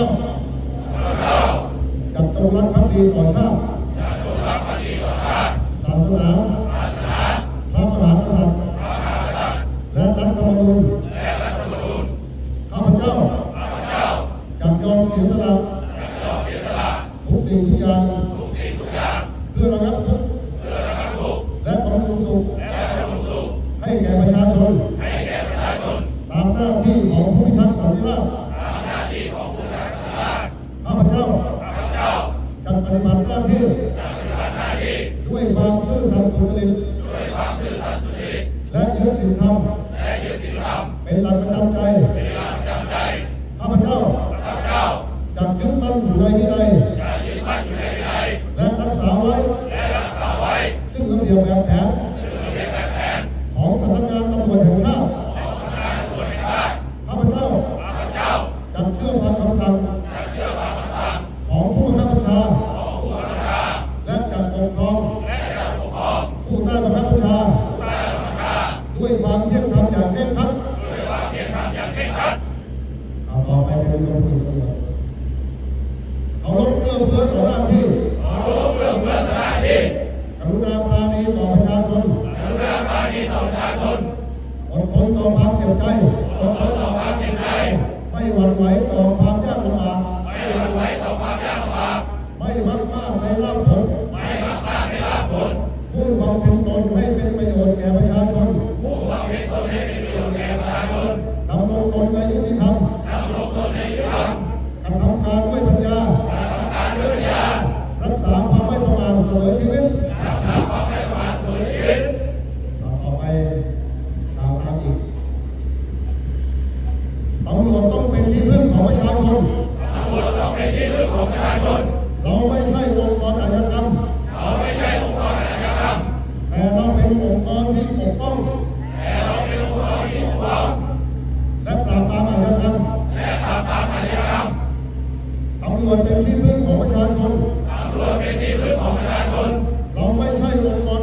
จ้าจะจงรักภักดีต่อชาติศาสนาพระมหากษัตริย์และรัฐธรรมนูญข้าพเจ้าจะยอมเสียสละทุกสิ่งทุกอย่างเพื่อระงับทุกข์และบำรุงสุขให้แก่ประชาชนตามหน้าที่ของผู้พิทักษ์สันติราษฎร์ จ้าจะปฏิบัติหน้าที่ด้วยความซื่อสัตย์สุจริตและยึดศีลธรรมเป็นหลักประจำใจข้าพเจ้าจะยึดมั่นอยู่ในวินัยและรักษาไว้ซึ่งระเบียบแบบแผนของสำนักงานตำรวจแห่งชาติ ข้าพเจ้าจะเชื่อฟังคำสั่งของผู้บังคับบัญชา และจะปกครองผู้ใต้บังคับบัญชา ด้วยความเที่ยงธรรมอย่างเคร่งครัดเอา ต่อไปเป็นลงมือปฏิบัติเอาลบเอื้อเฟื้อต่อหน้าที่กรุณาปราณีต่อประชาชนอดทนต่อความเจ็บใจ ไม่หวั่นไหวต่อความยากลำบากไม่หวั่นไหวต่อความยากลำบากไม่มักมากในลาภ ระทำการด้วยปัญญากระทำการด้วยปัญญา รักษาความไม่ประมาทเสมอชีวิต รักษาความไม่ประมาทเสมอชีวิต ต่อไปกล่าวตามอีกตำรวจต้องเป็นที่พึ่งของประชาชนตำรวจต้องเป็นที่พึ่งของประชาชน เราไม่ วจเป็นที่พึ่งของประชาชนตำรวจเป็นที่พึ่งของประชาชน เราไม่ใช่องค์กร